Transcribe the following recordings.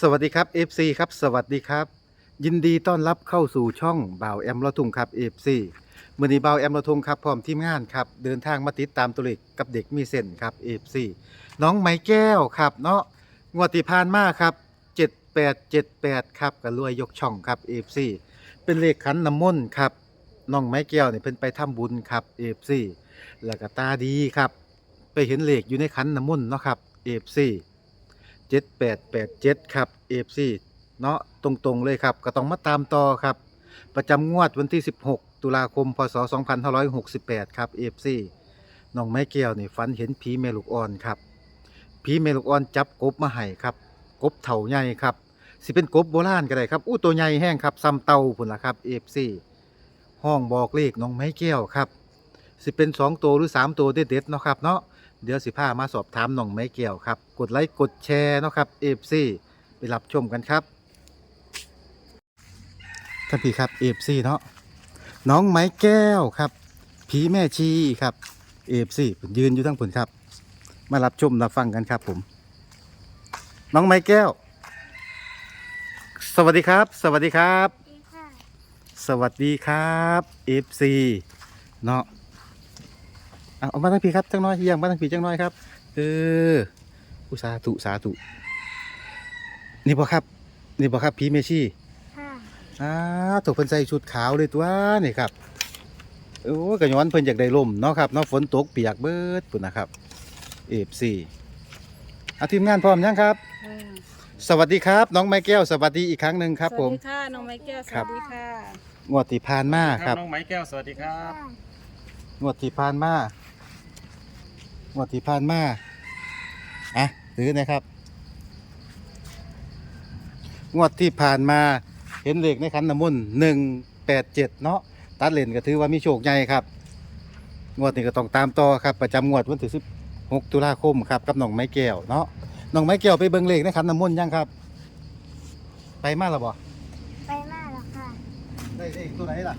สวัสดีครับ FC ครับ สวัสดีครับ ยินดีต้อนรับเข้าสู่ช่องบ่าวแอมละทุงครับ FC มื่อนี้บ่าวแอมละทุงครับพร้อมทีมงานครับเดินทางมาติดตามตัวเลขกับเด็กมีเส้นครับ FC น้องไม้แก้วครับเนาะงวดที่ผ่านมาครับ 7878 ครับก็รวยยกช่องครับ FC เป็นเลขขันน้ำมนต์ครับน้องไม้แก้วเนี่ยเพิ่นไปทำบุญครับ FC แล้วก็ตาดีครับ ไปเห็นเลขอยู่ในขันน้ำมนต์เนาะครับ FC 7887 ครับ FC เนาะตรงๆเลยครับ ก็ต้องมาตามต่อครับ ประจำงวดวันที่ 16 ตุลาคม พศ 2568 ครับ FC น้องไม้แก้วนี่ฝันเห็นผีเมลูกอ่อนครับผีเมลูกอ่อนจับกบมาให้ครับ กบเถาใหญ่ครับสิเป็นกบโบราณก็ได้ครับ อู้ตัวใหญ่แห้งครับซ้ำเต่าพุ่นละครับ FC ห้องบอกเลขน้องไม้แก้วครับสิเป็น 2 ตัวหรือ 3 ตัวเด็ดๆเนาะครับเนาะ เดี๋ยวสิพามาสอบถามน้องไม้แก้วครับ กดไลค์กดแชร์เนาะครับเอฟซีไปรับชมกันครับท่านพี่ครับเอฟซีเนาะน้องไม้แก้วครับผีแม่ชีครับเอฟซียืนอยู่ทั้งผลครับ มารับชมรับฟังกันครับผม น้องไม้แก้ว สวัสดีครับ สวัสดีครับดีค่ะสวัสดีครับเอฟซีเนาะ เอาเอามาทั้งพี่ครับจังน้อยเฮียงมาทั้งพี่จังน้อยครับ เอออุสาธุสาธุนี่บ่ครับ นี่บ่ครับพี่เมชี่ค่ะอ้าถูกเพิ่นใส่ชุดขาวเลยตัวนี่ครับโอ้กระย้อนเพิ่นอยากได้ลมเนาะครับเนาะฝนตกเปียกเบิดปุ่นนะครับเอฟซีอาทีมงานพร้อมยังครับ สวัสดีครับ น้องไม้แก้วสวัสดีอีกครั้งหนึ่งครับ ผมสวัสดีค่ะน้องไม้แก้วสครัวับสดีค่ะงวดที่ผ่านมาครับน้องไม้แก้วสวัสดีครับค่ะงวดที่ผ่านมา งวดที่ผ่านมาอะถือนะครับ งวดที่ผ่านมาเห็นเลขในขันน้ำมนต์หนึ่งแปดเจ็ดเนาะตัดเลนก็ถือว่ามีโชคใหญ่ครับ งวดนี้ก็ต้องตามต่อครับ ประจำงวดวันที่สิบหกตุลาคมครับกับน้องไม้แก้วเนาะน้องไม้แก้วไปเบิ่งเลขในขันน้ำมนต์ยังครับ ไปมาแล้วบ่ไปมาแล้วค่ะ ได้เลขตัวไหนล่ะ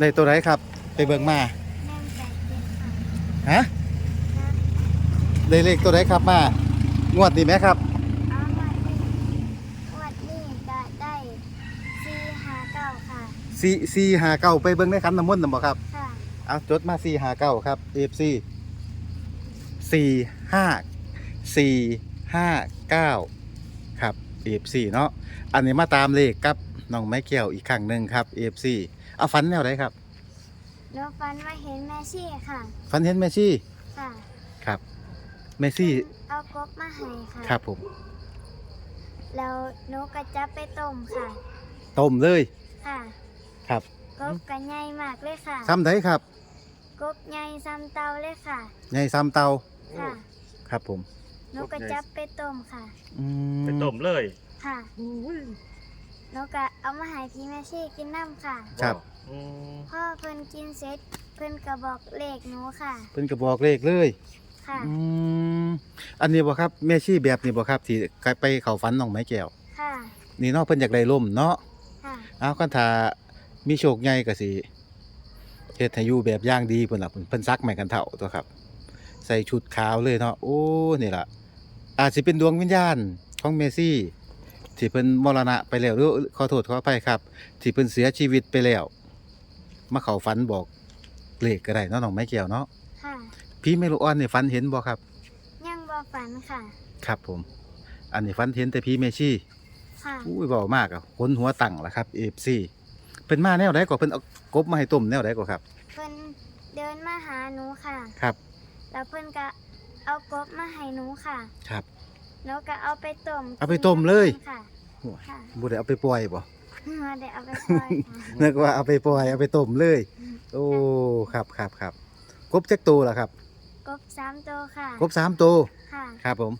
ได้ตัวไหนครับ ไปเบิ่งมาแน่นใจเจ็ดค่ะฮะได้เลขตัวไหนครับมางวดนี้ไหมครับเอามาที่วัดนี้ก็ได้สี่ห้าเก้าค่ะสี่สี่หาเก้าไปเบิ่งในขันน้ำมนต์นะบ่ครับค่ะเอาจดมาสี่หาเก้าครับ FC สี่ห้าสี่ห้าเก้าครับ FC เนาะอันนี้มาตามเลขกับน้องไม้แก้วอีกครั้งหนึ่งครับ FC เอาฟันแนวไหนครับแล้วฟันมาเห็นแม่ชี่ค่ะฟันเห็นแมซี่ค่ะ ครับแมซี่เอากบมาให้ค่ะครับผมแล้วหนูก็จับไปต้มค่ะ ต้มเลยค่ะ ครับกบกันใหญ่มากเลยค่ะซ้ำไดครับ กบใหญ่ซ้ำเตาเลยค่ะใหญ่ซ้ำเตาค่ะ ครับผมหนูก็จับไปต้มค่ะ อืไปต้มเลยค่ะ หนูก็เอามาให้พี่แม่ชี่กินน้ำค่ะ ครับ อืมพ่อเพิ่นกินเสร็จเพิ่นก็บอกเลขหนูค่ะ เพิ่นก็บอกเลขเลยค่ะ อืมอันนี้บ่ครับแม่ชีแบบนี้บ่ครับที่ไปเข้าฝันน้องไม้แก้วค่ะ นี่เนาะเพิ่นอยากได้ล่มเนาะค่ะ เอาคันถ้ามีโชคใหญ่ก็สิเฮ็ดให้อยู่แบบอย่างดีพุ่นล่ะเพิ่นเพิ่นซักไม้กันเฒ่าตัวครับ ใส่ชุดขาวเลยเนาะโอ้นี่ล่ะอาจสิเป็นดวงวิญญาณของเมซี่ ที่เพิ่นมรณะไปแล้วหรือขอโทษขออภัยครับ ที่เพิ่นเสียชีวิตไปแล้วมาเข้าฝันบอกเลขก็ได้เนาะน้องไม้แก้วเนาะค่ะ พี่เมลูกอ่อนนี่ฝันเห็นบ่ครับ ยังบ่ฝันค่ะ ครับผม อันนี้ฝันเห็นแต่พี่เมชี่ค่ะ อุ้ยเบามากอะคนหัวตั้งละครับเอฟซีเป็นมาแนวใดก็เพิ่นเอากบมาให้ต้มแนวใดก็ครับ เพิ่นเดินมาหาหนูค่ะ ครับ แล้วเพิ่นก็เอากบมาให้หนูค่ะ ครับ หนูก็เอาไปต้มเอาไปต้มเลย ค่ะโอ้ยค่ะบ่ได้เอาไปปล่อยบ่มาได้เอาไปปล่อยค่ะนึกว่าเอาไปปล่อยเอาไปต้มเลย โอ้ครับครับครับกบจักตัวล่ะครับกบสามตัวค่ะกบสามตัวค่ะครับผม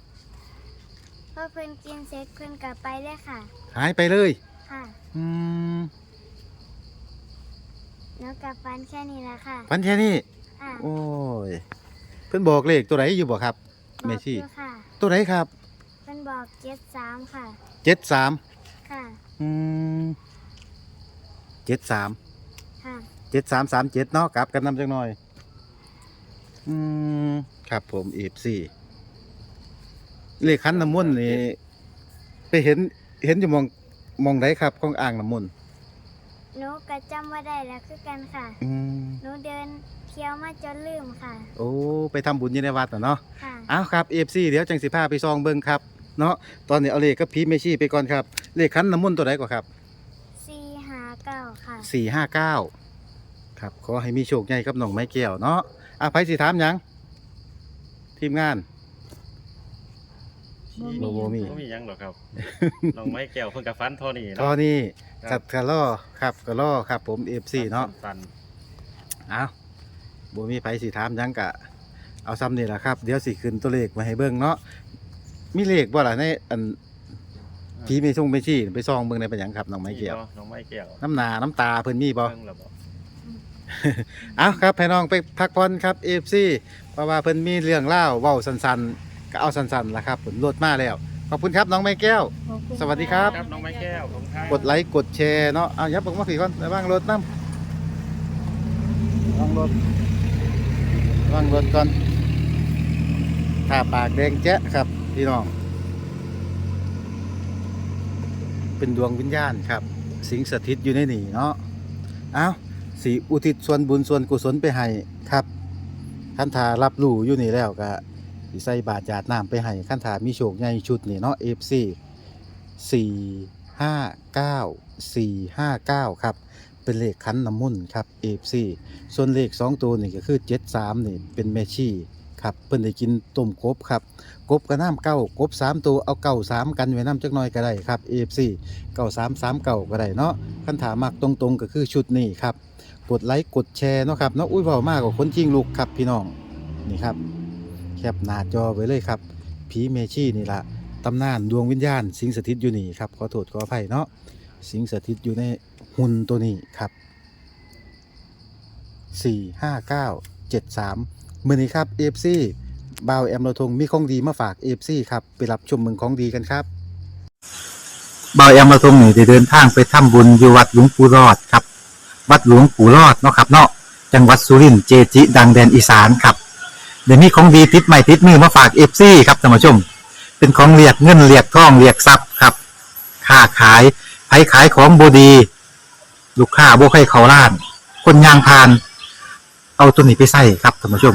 พอเพิ่นกินเสร็จเพิ่นก็ไปเลยค่ะ หายไปเลยค่ะอืมหนูกับฟันแค่นี้แหละค่ะฝันแค่นี้ค่ะโอ้ยเพิ่นบอกเลขตัวไหนอยู่บ่ครับบแม่อกชี่อยู่ค่ะตัวไหนครับเพิ่น บอกเจ็ดสามค่ะ73ค่ะ อืม73ค่ะ เจ็ดสามสามเจ็ดเนาะกลับกันนำจังหน่อย อืมครับผมเอฟซีเลขคันน้ำมนต์นี่ไปเห็นเห็นอยู่หมองหมองไหนครับของอ่างน้ำมนต์หนูก็จำว่าได้แล้วคือกันค่ะ อืมหนูเดินเที่ยวมาจนลืมค่ะ โอ้ ไปทำบุญอยู่ในวัดน่ะเนาะค่ะ อ้าวครับเอฟซีเดี๋ยวจังสิพาไปซองเบิ่งครับ เนาะตอนนี้เอาเลขกับพีเมชี่ไปก่อนครับ เลขคันน้ำมนต์ตัวไหนก่อนครับสี่หาเก้าค่ะ สี่ห้าเก้าครับขอให้มีโชคใหญ่ครับน้องไม้แก้วเนาะอะไผสิถามหยังทีมงาน บ่บ่มี บ่มีหยังหรอกครับ น้องไม้แก้วเพิ่นกับฟันเท่านี้ตอนนี้ครัจัดกะล่อครับกะล่อครับ ผมเอฟซีเนาะ ตันเอาบ่มีไผสิถามหยังกะ เอาซ้ำนี่แหละครับ เดี๋ยวสิขึ้นตัวเลขมาให้เบิ่งเนาะ มีเลขบ่ล่ะในอันผีมีทรงไม่ชี้ไปซองเบิ่งในเป็นหยังครับน้องไม้เกี่ยวบ่น้องไม้แก้วน้ำหนาน้ำตาเพิ่นมีบ่เบิ่งแล้วบ่เอาครับให้น้องไปพักผ่อนครับ FC เพราะว่าเพิ่นมีเรื่องเล่าเว้าสั้นๆ ก็เอาสั้นๆล่ะครับผลลดมาแล้ว ขอบคุณครับน้องไม้แก้วสวัสดีครับ ครับน้องไม้แก้วผมครับ กดไลค์กดแชร์เนาะเอายับออกมาสี่ก่อนระวังรถน้ำระวังรถระวังรถก่อนถ้าปากแดงแจ๊ะครับ พี่น้อง เป็นดวงวิญญาณครับ สิงสถิตอยู่ในนี่เนาะเอาสีอุทิศส่วนบุญส่วนกุศลไปให้ครับขั้นถารับรู้อยู่นี่แล้วก็ใส่บาตรหยาดน้ำไปให้ขั้นถามีโชคใหญ่ชุดนี่เนาะ FC สี่ห้าเก้าสี่ห้าเก้าครับเป็นเลขคันน้ำมุ่นครับเอฟซีส่วนเลขสองตัวนี่ก็คือเจ็ดสามนี่เป็นแมชี่ ครับเพิ่นได้กินต้มกบครับกบกับน้ำเก้ากบสามตัวเอาเก้าสามกันไว้น้ำจักหน่อยก็ได้ครับเอฟซีเก้าสามสามเก้าก็ได้เนาะคันถามมักตรงๆก็คือชุดนี้ครับกดไลค์กดแชร์เนาะครับเนาะอุ้ยเบามากกว่าคนจริงลูกครับพี่น้องนี่ครับแคปหน้าจอไว้เลยครับผีเมชี่นี่ละตำนานดวงวิญญาณ สิงสถิตอยู่นี่ครับขอโทษขออภัยเนาะสิงสถิตอยู่ในหุ่นตัวนี้ครับสี่ห้าเก้าเจ็ดสา มมือนี้ครับเอฟซีบาวแอมเราทงมีของดีมาฝากเอฟซีครับไปรับชมเมืองของดีกันครับบาวแอมเราทงนี่ได้เดินทางไปทำบุญอยู่วัดหลวงปู่รอดครับ วัดหลวงปู่รอดเนาะครับเนาะจังหวัดสุรินทร์เจจิดังแดนอีสานครับเดี๋ยวนี้ของดีติดใหม่ติดมือมาฝากเอฟซีครับท่านผู้ชม เป็นของเรียกเงินเรียกทองเรียกทรัพย์ครับค้าขายไผขายของบดี ลูกค้าบ่ให้เขาล้าน คนยางพาน เอาตัวนี้ไปใส่ครับท่านผู้ชม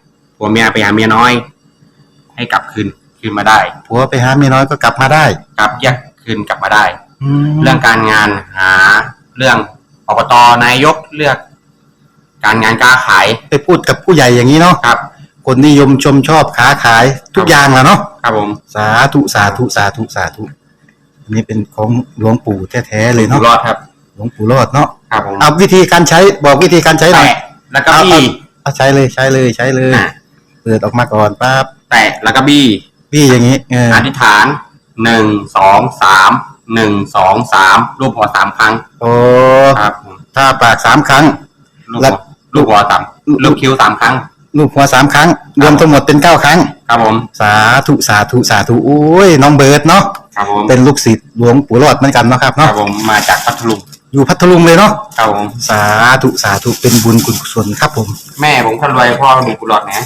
ผัวเมียไปหาเมียน้อย ให้กลับคืนคืนมาได้ ผัวไปหาเมียน้อยก็กลับมาได้กลับแยกคืนกลับมาได้แล้เรื่วองการงานหาเรื่องอบตนายกเลือก การงานการขายไปพูดกับผู้ใหญ่อย่างนี้เนาะครับ คนนิยมชมชอบค้าขายทุกอย่างแหล้วเนาะครับผมสาธุสาธุสาธุสาธุอันนี้เป็นของหลวงปู่แท้ๆเลยอยู่เนาะรอดครับ หลวงปู่รอดเนาะครับผมเอาวิธีการใช้บอกวิธีการใช้หน่อย แตะแล้วก็บี้เอาใช้เลยใช้เลยใช้เลย อะ เปิดออกมาก่อนปั๊บแตะแล้วก็บี้พี่อย่างนี้เอออธิษฐานหนึ่งสองสามหนึ่งสองสามรูปหัวสามครั้งโอ้ครับผมถ้าปากสามครั้งลูกแล้หัววลูกหัวสามลูกคิ้วสามครั้ง ลูกหัวสามครั้ง รวมทั้งหมดเป็นเก้าครั้ง ครับผมสาธุสาธุสาธุโอ้ยน้องเบิร์ดเนาะครับผมเป็นลูกศิษย์หลวงปู่รอดเหมือนกันเนาะครับครัเนาะบผมมาจากพัทลุงอยู่พัทลุงเลยเนาะครับผมสาธุสาธุเป็นบุญกุศลครับผม แม่ผมคนรวยพ่อมีกุหลาบนะ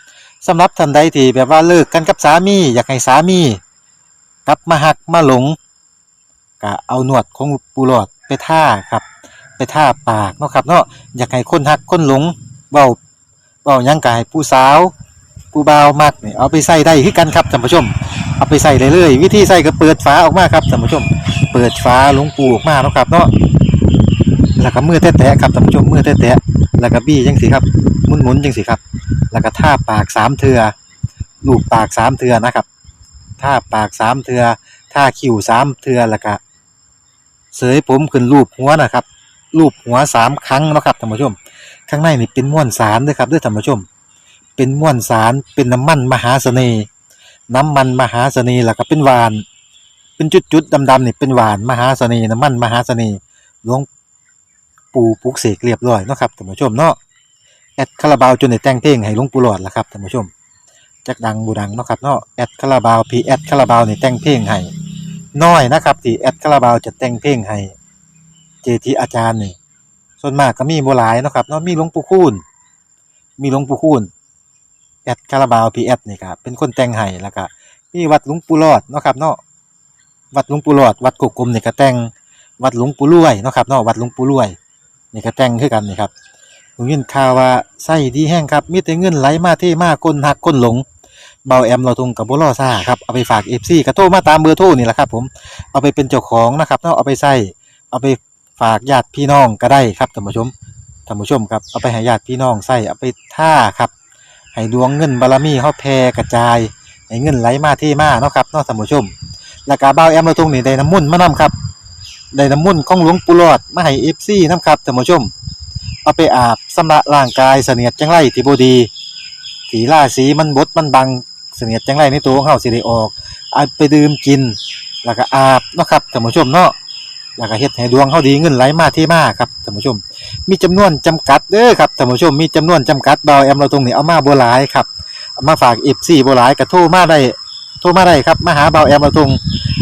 สำหรับท่านใดที่แบบว่าเลิกกันกับสามีอยากให้สามีกลับมาหักมาหลงก็เอาหนวดของปูหลอดไปท่าครับไปท่าปากเนาะครับเนาะอยากให้คนหักคนหลงเบาเบายังกายผู้สาวผู้บ่าวมักเนี่ยเอาไปใส่ได้คือกันครับท่านผู้ชม เอาไปใส่เลยเลยวิธีใส่ก็เปิดฝาออกมาครับท่านผู้ชม เปิดฝาหลวงปูออกมาเนาะครับเนาะแล้วก็มือแตะๆครับท่านผู้ชมมือแตะ แล้วก็บี้จังสิครับหมุนๆจังสิครับ แล้วก็ท่าปากสามเทือลูบปากสามเทือนะครับท่าปากสามเทือท่าคิ้วสามเทือแล้วก็เสยผมขึ้นรูปหัวนะครับรูปหัวสามครั้งนะครับท่านผู้ชม ข้างในนี่เป็นม้วนสารด้วยครับด้วยท่านผู้ชม เป็นม้วนสารเป็นน้ำมันมหาเสน่ห์น้ำมันมหาเสน่ห์แล้วก็เป็นหวาน เป็นจุดๆดำๆนี่เป็นหวานมหาเสน่ห์น้ำมันมหาเสน่ห์หลวง ปูปลุกเสกเรียบร้อยเนาะครับท่านผู้ชมเนาะแอดคาราบาวจนได้แต่งเพลงให้หลวงปู่หลอดละครับท่านผู้ชมจักดังบูดังเนาะครับเนาะแอดคาราบาวพีแอดคาราบาวนี่แต่งเพลงให้น้อยนะครับที่แอดคาราบาวจะแต่งเพลงให้เจทีอาจารย์นี่ส่วนมากก็มีบ่หลายเนาะครับเนาะมีหลวงปู่คูณมีหลวงปู่คูณแอดคาราบาวพีแอดนี่ครับเป็นคนแต่งให้แล้วก็มีวัดหลวงปู่รอดเนาะครับเนาะวัดหลวงปู่รอดวัดกกกลมนี่ก็แต่งวัดหลวงปู่รวยเนาะครับเนาะวัดหลวงปู่รวย นี่ก็แต่งคือกันนี่ครับผมยินข่าวว่าไส้ดีแห้งครับ มีแต่เงินไหลมาเทมาคนหักคนหลงเบาแอมเราทุงกับบุรอซ่าครับเอาไปฝากเอฟซีกระโทรมาตามเบอร์โทรนี่แหละครับ ผมเอาไปเป็นเจ้าของนะครับเนาะเอาไปใส่เอาไปฝากญาติพี่น้องก็ได้ครับท่านผู้ชมท่านผู้ชมครับเอาไปให้ญาติพี่น้องใส่เอาไปท่าครับให้ดวงเงินบารมีเฮาแผ่กระจายให้เงินไหลมาเทมาเนาะครับเนาะท่านผู้ชมแล้วก็เบาแอมเราทุงนี่ได้น้ำมุ่นมานํครับ ได้น้ำมุ่นต์ของหลวงปู่หลอดมาให้เอฟซีนํครับท่านผู้ชม เอาไปอาบสำระร่างกายเสนียดจังไรที่บดีถีล่าสีมันบดมันบังเสนียดจังไรในตัวของเฮาสิได้ออกเอาไปดื่มกิน แล้วก็อาบเนาะครับท่านผู้ชมเนาะแล้วก็เฮ็ดให้ดวงเฮาดีเงินไหลมาเทมาครับท่านผู้ชม มีจำนวนจำกัดเด้อครับท่านผู้ชมมีจำนวนจำกัดเบาแอมเราตรงนี้เอามาบ่หลายครับมาฝาก FC บ่หลายก็โทรมาได้โทรมาได้ครับมาหาเบาแอมเราตรง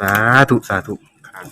สาธุ สาธุครับ